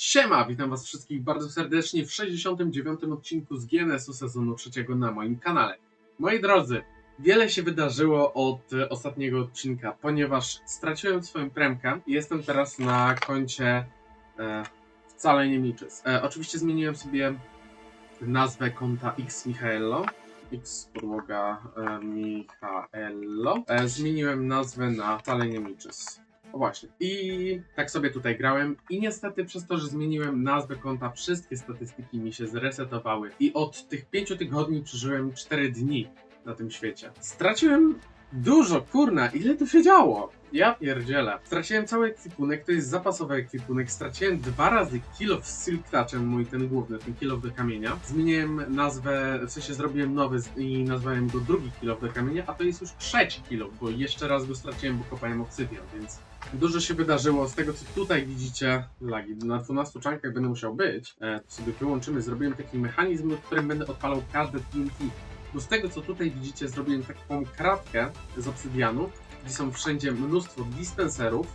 Siema, witam was wszystkich bardzo serdecznie w 69. odcinku z GNS-u sezonu trzeciego na moim kanale. Moi drodzy, wiele się wydarzyło od e, ostatniego odcinka, ponieważ straciłem swoją premkę i jestem teraz na koncie e, wcale nie Miczys. E, oczywiście zmieniłem sobie nazwę konta X Michaello. X podłoga e, Michaello. E, zmieniłem nazwę na wcale nie Miczys. O właśnie. I tak sobie tutaj grałem i niestety przez to, że zmieniłem nazwę konta, wszystkie statystyki mi się zresetowały i od tych pięciu tygodni przeżyłem 4 dni na tym świecie. Straciłem dużo, kurna, ile tu się działo? Ja pierdzielę. Straciłem cały ekwipunek, to jest zapasowy ekwipunek. Straciłem dwa razy kill z Silk Touchem, mój ten główny, ten kill do kamienia. Zmieniłem nazwę, w sensie zrobiłem nowy i nazwałem go drugi kill do kamienia, a to jest już trzeci kill, bo jeszcze raz go straciłem, bo kopałem obsydian, więc Dużo się wydarzyło. Z tego co tutaj widzicie, lagi na 12 czankach będę musiał być. E, to sobie wyłączymy. Zrobiłem taki mechanizm, w którym będę odpalał każde TNT. Bo z tego co tutaj widzicie, zrobiłem taką kratkę z obsydianu, gdzie są wszędzie mnóstwo dispenserów.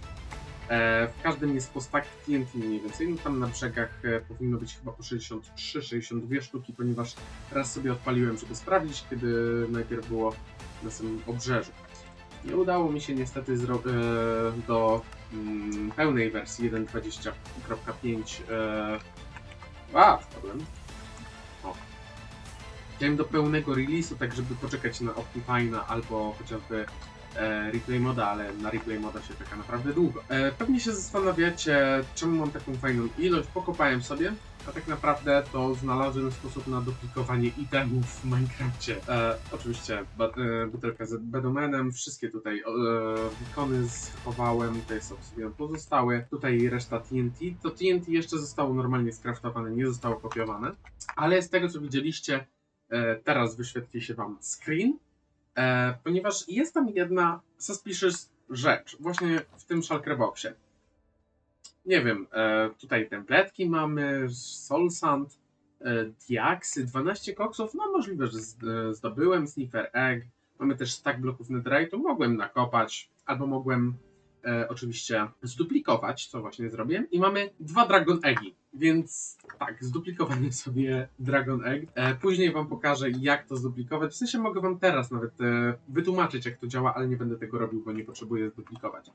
E, w każdym jest po stack TNT mniej więcej. No tam na brzegach e, powinno być chyba po 63-62 sztuki, ponieważ raz sobie odpaliłem, żeby sprawdzić, kiedy najpierw było na samym obrzeżu. Nie udało mi się niestety e, do mm, pełnej wersji 1.20.5 e, A, wpadłem. O. Chciałem do pełnego release'u, tak żeby poczekać na Optifine'a albo chociażby e, replay moda, ale na replay moda się czeka naprawdę długo. E, pewnie się zastanawiacie, czemu mam taką fajną ilość. Pokopałem sobie, a tak naprawdę to znalazłem sposób na duplikowanie itemów w Minecrafcie. E, oczywiście ba, e, butelka z Bedomenem, wszystkie tutaj e, ikony schowałem, tutaj są sobie pozostałe, tutaj reszta TNT. To TNT jeszcze zostało normalnie skraftowane, nie zostało kopiowane, ale z tego co widzieliście, e, teraz wyświetli się Wam screen, e, ponieważ jest tam jedna suspicious rzecz, właśnie w tym shulkerboxie. Nie wiem, e, tutaj templetki mamy, soul sand, e, diaksy, 12 koksów, no możliwe, że z, e, zdobyłem, sniffer egg, mamy też stack bloków netherite'u, mogłem nakopać, albo mogłem e, oczywiście zduplikować, co właśnie zrobiłem, i mamy dwa dragon eggi, więc tak, zduplikowałem sobie dragon egg, e, później wam pokażę jak to zduplikować, w sensie mogę wam teraz nawet e, wytłumaczyć jak to działa, ale nie będę tego robił, bo nie potrzebuję zduplikować.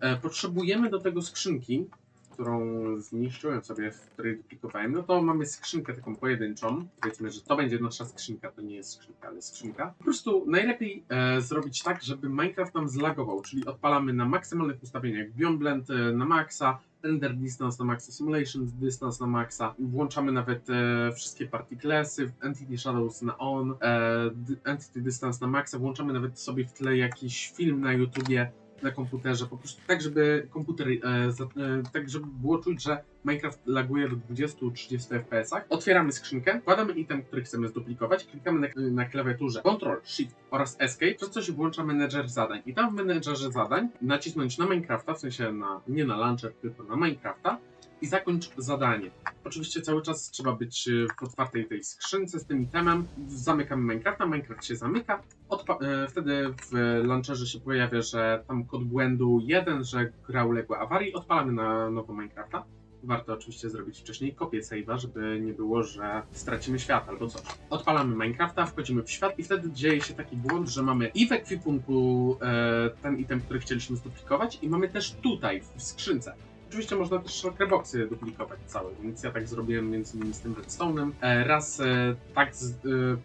E, potrzebujemy do tego skrzynki, którą zniszczyłem sobie, w której duplikowałem, no to mamy skrzynkę taką pojedynczą. Powiedzmy, że to będzie nasza skrzynka, to nie jest skrzynka, ale skrzynka. Po prostu najlepiej e, zrobić tak, żeby Minecraft nam zlagował, czyli odpalamy na maksymalnych ustawieniach Beyond Blend e, na maksa, Render Distance na maksa, Simulation Distance na maksa, włączamy nawet e, wszystkie particlesy, Entity Shadows na on, e, Entity Distance na maksa, włączamy nawet sobie w tle jakiś film na YouTubie, na komputerze, po prostu tak, żeby komputer, e, za, e, tak żeby było czuć, że Minecraft laguje do 20-30 fps. Otwieramy skrzynkę, wkładamy item, który chcemy zduplikować, klikamy na, na klawiaturze Ctrl, Shift oraz Escape, przez co się włącza menedżer zadań. I tam w menedżerze zadań nacisnąć na Minecrafta, w sensie na, nie na launcher, tylko na Minecrafta i zakończ zadanie. Oczywiście cały czas trzeba być e, w otwartej tej skrzynce z tym itemem. Zamykamy Minecrafta, Minecraft się zamyka. Odpa- e, wtedy w launcherze się pojawia, że tam kod błędu 1, że gra uległa awarii. Odpalamy na nowo Minecrafta. Warto oczywiście zrobić wcześniej kopię save'a, żeby nie było, że stracimy świat albo coś. Odpalamy Minecrafta, wchodzimy w świat i wtedy dzieje się taki błąd, że mamy i w ekwipunku e, ten item, który chcieliśmy zduplikować i mamy też tutaj w skrzynce. Oczywiście można też shulkerboxy duplikować całe, więc ja tak zrobiłem między innymi z tym redstone'em. E, raz e, tak z, e,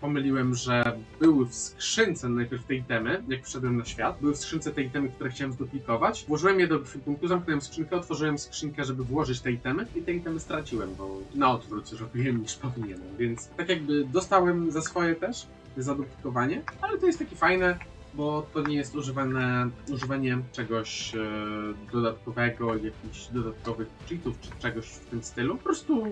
pomyliłem, że były w skrzynce najpierw te itemy, jak wszedłem na świat, były w skrzynce te itemy, które chciałem zduplikować. Włożyłem je do ekwipunku, zamknąłem skrzynkę, otworzyłem skrzynkę, żeby włożyć te itemy i te itemy straciłem, bo na odwrót zrobiłem niż powinienem, więc tak jakby dostałem za swoje też, za duplikowanie, ale to jest takie fajne, bo to nie jest używane, używanie czegoś e, dodatkowego, jakichś dodatkowych cheatów czy czegoś w tym stylu. Po prostu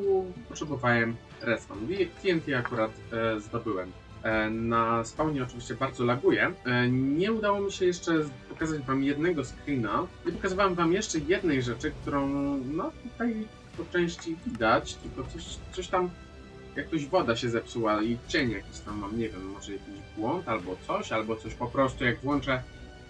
potrzebowałem respawn. TNT akurat e, zdobyłem. E, na spawnie oczywiście bardzo laguje. Nie udało mi się jeszcze pokazać wam jednego screena. Nie pokazywałem wam jeszcze jednej rzeczy, którą no tutaj po części widać, tylko coś, coś tam jakoś woda się zepsuła i cień jakiś tam mam, nie wiem, może jakiś błąd albo coś, albo coś po prostu jak włączę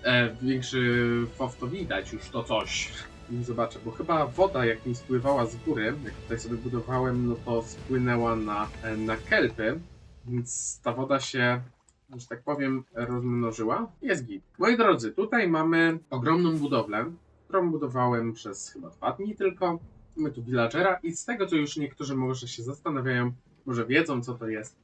e, większy FOV to widać już to coś. Nie zobaczę, bo chyba woda jak mi spływała z góry, jak tutaj sobie budowałem, no to spłynęła na, e, na kelpy, więc ta woda się, że tak powiem, rozmnożyła. Jest git. Moi drodzy, tutaj mamy ogromną budowlę, którą budowałem przez chyba dwa dni tylko. Mamy tu villagera i z tego, co już niektórzy może się zastanawiają, może wiedzą, co to jest.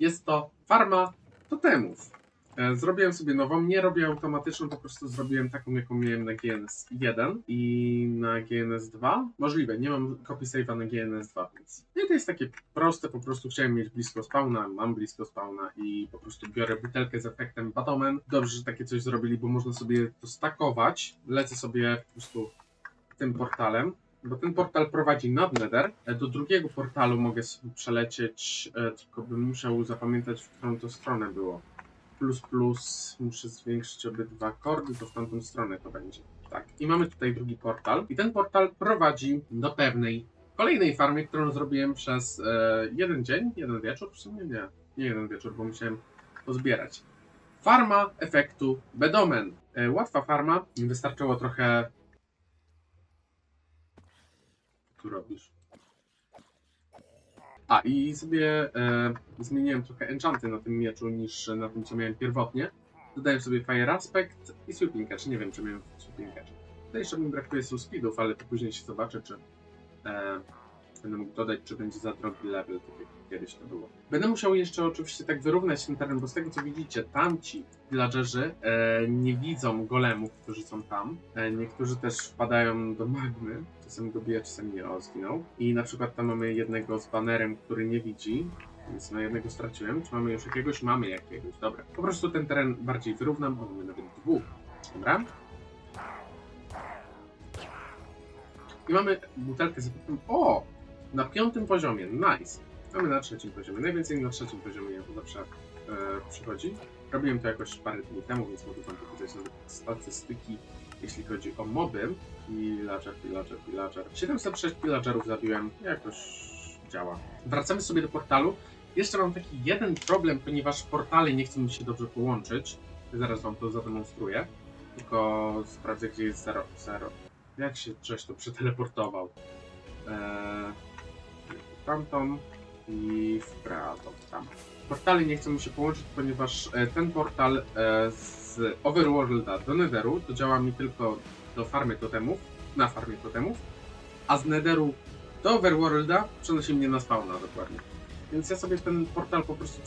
Jest to farma totemów. E, Zrobiłem sobie nową, nie robię automatyczną, po prostu zrobiłem taką, jaką miałem na GNS 1 i na GNS 2. Możliwe, nie mam copy save'a na GNS 2, więc. I to jest takie proste, po prostu chciałem mieć blisko spawna, mam blisko spawna i po prostu biorę butelkę z efektem Batomen. Dobrze, że takie coś zrobili, bo można sobie to stakować. Lecę sobie po prostu tym portalem. Bo ten portal prowadzi nad Nether. E, Do drugiego portalu mogę sobie przelecieć, e, tylko bym musiał zapamiętać, w którą to stronę było plus plus muszę zwiększyć obydwa kordy, to w tamtą stronę to będzie. Tak. I mamy tutaj drugi portal. I ten portal prowadzi do pewnej kolejnej farmy, którą zrobiłem przez e, jeden dzień, jeden wieczór w sumie? Nie, nie jeden wieczór, bo musiałem pozbierać. Farma efektu Bedomen. E, łatwa farma, wystarczyło trochę... Co tu robisz? A, i sobie e, zmieniłem trochę enchanty na tym mieczu niż na tym, co miałem pierwotnie. Dodałem sobie Fire Aspect i Sweeping Catch. Nie wiem, czy miałem Sweeping Catch. Tutaj jeszcze mi brakuje speedów, ale to później się zobaczę, czy e, będę mógł dodać, czy będzie za drogi level, tak jak kiedyś to było. Będę musiał jeszcze oczywiście tak wyrównać ten teren, bo z tego co widzicie, tamci villagerzy e, nie widzą golemów, którzy są tam. E, niektórzy też wpadają do magmy. Czasem go bije, czasem nie. O, zginął. I na przykład tam mamy jednego z banerem, który nie widzi. Więc na jednego straciłem. Czy mamy już jakiegoś? Mamy jakiegoś. Dobra. Po prostu ten teren bardziej wyrównam, bo mamy nawet dwóch. Dobra. I mamy butelkę z. O! Na piątym poziomie. Nice. Mamy na trzecim poziomie. Najwięcej na trzecim poziomie to zawsze e, przychodzi. Robiłem to jakoś parę dni temu, więc mogę wam pokazać nawet statystyki, jeśli chodzi o moby. Pillager, pillager, pillager. 706 pillagerów zabiłem. Jakoś działa. Wracamy sobie do portalu. Jeszcze mam taki jeden problem, ponieważ portale nie chcą mi się dobrze połączyć. Zaraz wam to zademonstruję. Tylko sprawdzę, gdzie jest 0. 0. Jak się Cześć to przeteleportował? Eee, tamtą i w prawo. Tam. Portale nie chcą mi się połączyć, ponieważ e, ten portal e, z Overworlda do Netheru to działa mi tylko do farmy totemów, na farmie totemów, a z Netheru do Overworlda przenosi mnie na spawna dokładnie. Więc ja sobie ten portal po prostu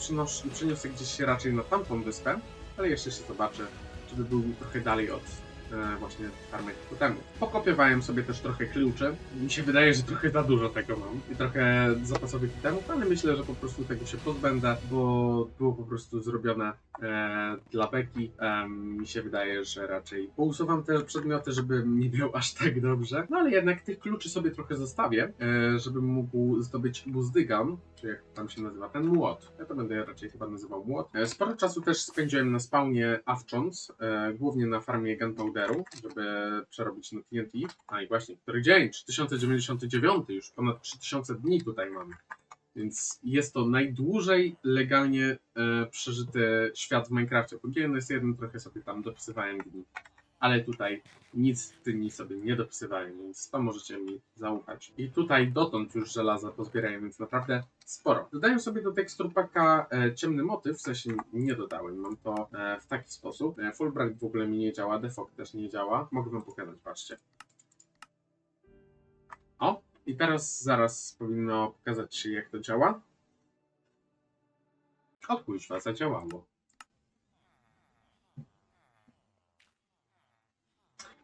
przeniosę gdzieś raczej na tamtą wyspę, ale jeszcze się zobaczę, żeby był trochę dalej od e, właśnie farmy totemów. Pokopiowałem sobie też trochę kluczy. Mi się wydaje, że trochę za dużo tego mam i trochę zapasowych itemów, ale myślę, że po prostu tego się pozbędę, bo było po prostu zrobione e, dla beki. Em, mi się wydaje, że raczej pousuwam te przedmioty, żeby nie miał aż tak dobrze. No ale jednak tych kluczy sobie trochę zostawię, e, żebym mógł zdobyć buzdygan, czy jak tam się nazywa, ten młot. Ja to będę raczej chyba nazywał młot. E, sporo czasu też spędziłem na spawnie Awcząc, e, głównie na farmie Gunpowderu, żeby przerobić na TNT. A i właśnie, który dzień? 3099, już ponad 3000 dni tutaj mamy. Więc jest to najdłużej legalnie e, przeżyty świat w Minecrafcie. Po GNS 1 trochę sobie tam dopisywałem dni. Ale tutaj nic dni sobie nie dopisywałem, więc to możecie mi zaufać. I tutaj dotąd już żelaza pozbierałem, więc naprawdę sporo. Dodaję sobie do tekstur paka e, ciemny motyw, w sensie nie dodałem. Mam to e, w taki sposób. E, Fulbright w ogóle mi nie działa, Defog też nie działa. Mogę wam pokazać, patrzcie. O, i teraz zaraz powinno pokazać się jak to działa. O kuźwa, zadziałało.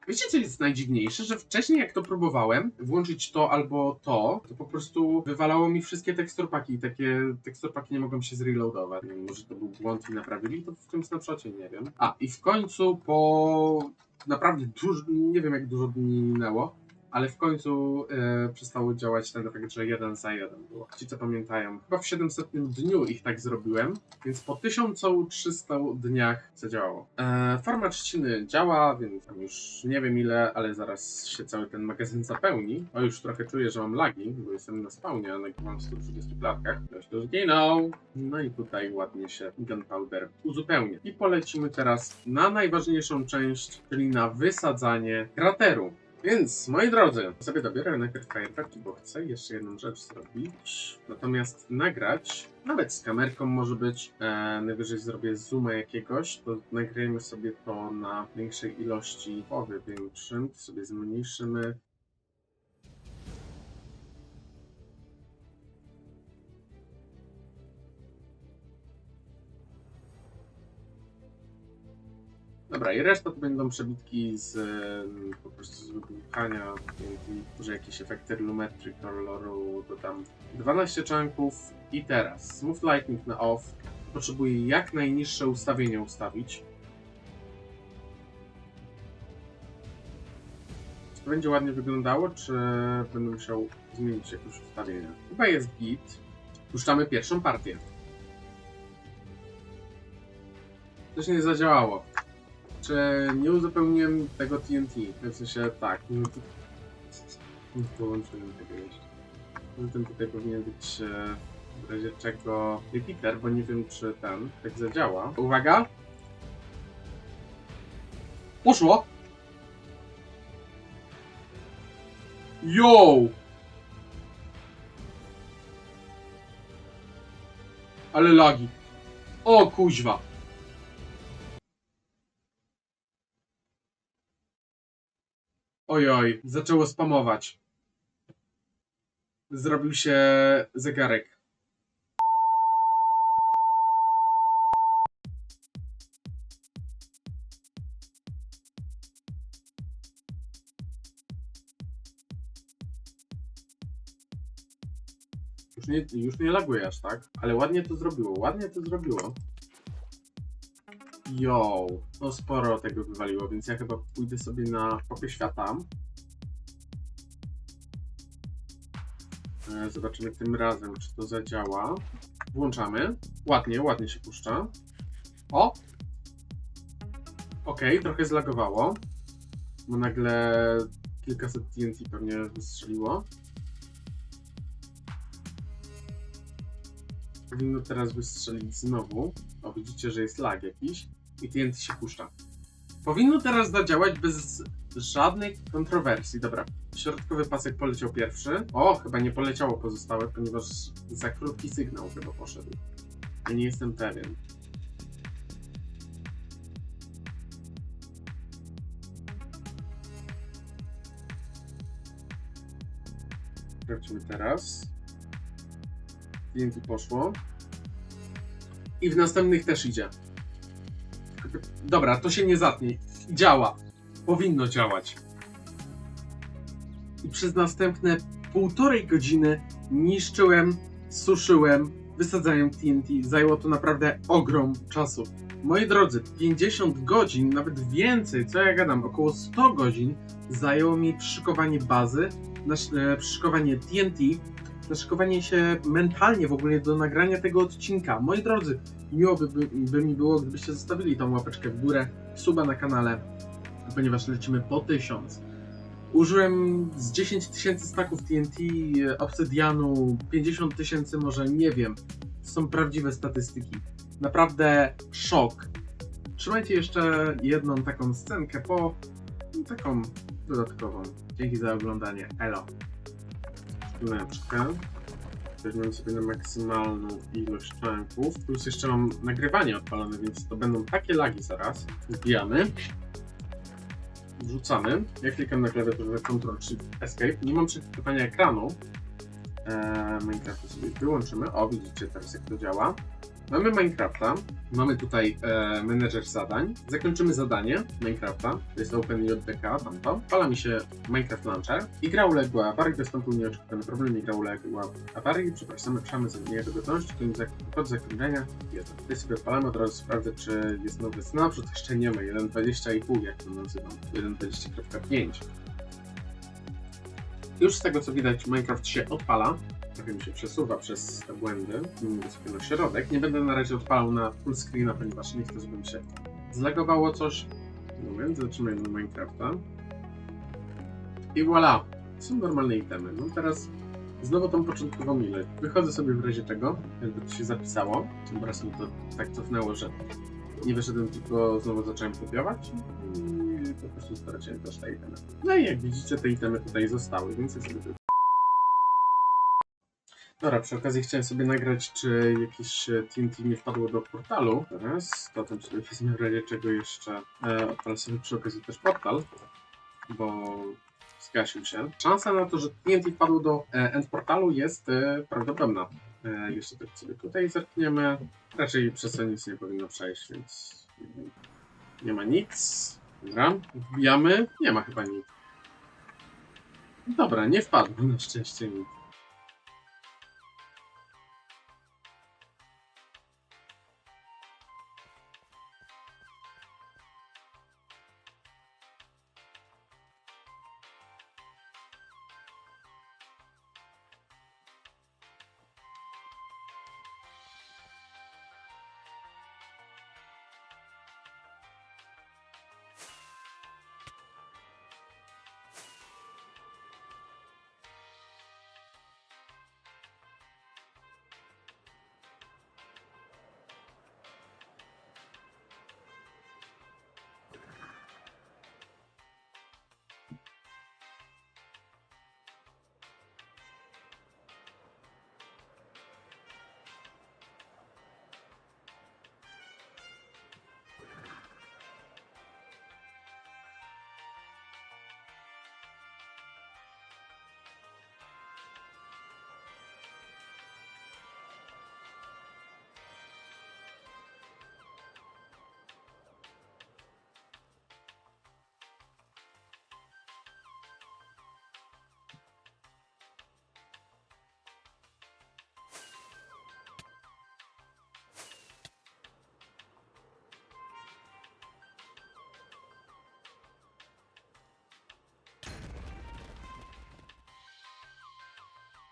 Wiecie co jest najdziwniejsze? Że wcześniej jak to próbowałem włączyć to albo to, to po prostu wywalało mi wszystkie teksturpaki i takie teksturpaki nie mogą się zreloadować. Nie wiem, może to był błąd i naprawili to w tym snapshocie, nie wiem. A i w końcu po naprawdę dużo, nie wiem jak dużo dni minęło, ale w końcu e, przestało działać ten efekt, że jeden za jeden było. Ci co pamiętają, chyba w 700 dniu ich tak zrobiłem, więc po 1300 dniach zadziałało. E, farma trzciny działa, więc tam już nie wiem ile, ale zaraz się cały ten magazyn zapełni. O, już trochę czuję, że mam lagi, bo jestem na spawnie, a nagrywam w 130 klatkach. Ktoś tu zginął. No i tutaj ładnie się gunpowder uzupełnia. I polecimy teraz na najważniejszą część, czyli na wysadzanie krateru. Więc, moi drodzy, sobie dobiorę najpierw fajerwerki, bo chcę jeszcze jedną rzecz zrobić. Natomiast nagrać, nawet z kamerką może być, e, najwyżej zrobię zooma jakiegoś, to nagrajmy sobie to na większej ilości, połowie większym, sobie zmniejszymy. Dobra, i reszta to będą przebitki z em, po prostu z wybuchania, może jakieś efekty lumetry, koloru, dodam 12 czanków i teraz Smooth Lightning na off. Potrzebuję jak najniższe ustawienie ustawić. Czy to będzie ładnie wyglądało, czy będę musiał zmienić jakieś ustawienie? Chyba jest git. Puszczamy pierwszą partię. Coś nie zadziałało. Czy nie uzupełniłem tego TNT? W sensie tak. No to... Nie połączyłem tego jeszcze. Ten tutaj powinien być e, w razie czego repeater, bo nie wiem czy ten tak zadziała. Uwaga! Poszło! Yo! Ale lagi. O kuźwa. Ojoj, zaczęło spamować. Zrobił się zegarek. Już nie, już nie laguje aż tak, ale ładnie to zrobiło, ładnie to zrobiło. Yo, no sporo tego wywaliło, więc ja chyba pójdę sobie na popie świata. E, Zobaczymy tym razem, czy to zadziała. Włączamy. Ładnie, ładnie się puszcza. O! Okej, trochę zlagowało. Bo nagle kilkaset TNT pewnie wystrzeliło. Powinno teraz wystrzelić znowu. O, widzicie, że jest lag jakiś i TNT się puszcza. Powinno teraz zadziałać bez żadnych kontrowersji. Dobra, środkowy pasek poleciał pierwszy. O, chyba nie poleciało pozostałe, ponieważ za krótki sygnał chyba poszedł. Ja nie jestem pewien. Sprawdźmy teraz. TNT poszło. I w następnych też idzie. Dobra, to się nie zatnie. Działa. Powinno działać. I przez następne półtorej godziny niszczyłem, suszyłem, wysadzałem TNT. Zajęło to naprawdę ogrom czasu. Moi drodzy, 50 godzin, nawet więcej, co ja gadam, około 100 godzin zajęło mi przyszykowanie bazy, nasz- e, naszykowanie się mentalnie w ogóle do nagrania tego odcinka. Moi drodzy, miło by, by, by mi było, gdybyście zostawili tą łapeczkę w górę, suba na kanale, ponieważ lecimy po 1000. Użyłem z 10 tysięcy staków TNT, obsydianu, 50 tysięcy może, nie wiem. To są prawdziwe statystyki. Naprawdę szok. Trzymajcie jeszcze jedną taką scenkę po taką dodatkową. Dzięki za oglądanie. Elo. Szklaneczkę. Weźmiemy sobie na maksymalną ilość czanków. Plus jeszcze mam nagrywanie odpalone, więc to będą takie lagi zaraz. Wbijamy. Wrzucamy. Ja klikam na klawiaturze Ctrl Shift Escape. Nie mam przeczytywania ekranu. Eee, Minecrafta sobie wyłączymy. O, widzicie teraz jak to działa. Mamy Minecrafta, mamy tutaj e, menedżer zadań. Zakończymy zadanie Minecrafta, to jest OpenJDK, tamto. Pala mi się Minecraft Launcher i gra uległa awarii, wystąpił nieoczekiwany problem i gra uległa awarii. Przepraszamy, przepraszamy za zmianę do gotowości, kod zak- kod zakończenia jeden. Tutaj sobie odpalamy, od razu sprawdzę, czy jest nowy snapshot. Jeszcze nie ma, 1.20,5 jak to nazywam, 1.20.5. Już z tego co widać, Minecraft się odpala. Trochę mi się przesuwa przez te błędy. Sobie na środek. Nie będę na razie odpalał na full screena, ponieważ nie chcę, żeby mi się zlagowało coś. Moment, zaczynamy na Minecrafta. I voilà! Są normalne itemy. No teraz znowu tą początkową ilość. Wychodzę sobie w razie czego, jakby to się zapisało. Tym razem to tak cofnęło, że nie wyszedłem, tylko znowu zacząłem kopiować. I to prostu straciłem też te itemy. No i jak widzicie, te itemy tutaj zostały, więc jest sobie Dobra, przy okazji chciałem sobie nagrać, czy jakieś e, TNT nie wpadło do portalu. Teraz, potem sobie wezmę w razie czego jeszcze e, odpalę sobie przy okazji też portal, bo zgasił się. Szansa na to, że TNT wpadło do e, end portalu jest e, prawdopodobna. E, jeszcze tak sobie tutaj zerkniemy. Raczej przez to nic nie powinno przejść, więc nie ma nic. Dobra, wbijamy. Nie ma chyba nic. Dobra, nie wpadło na szczęście nic.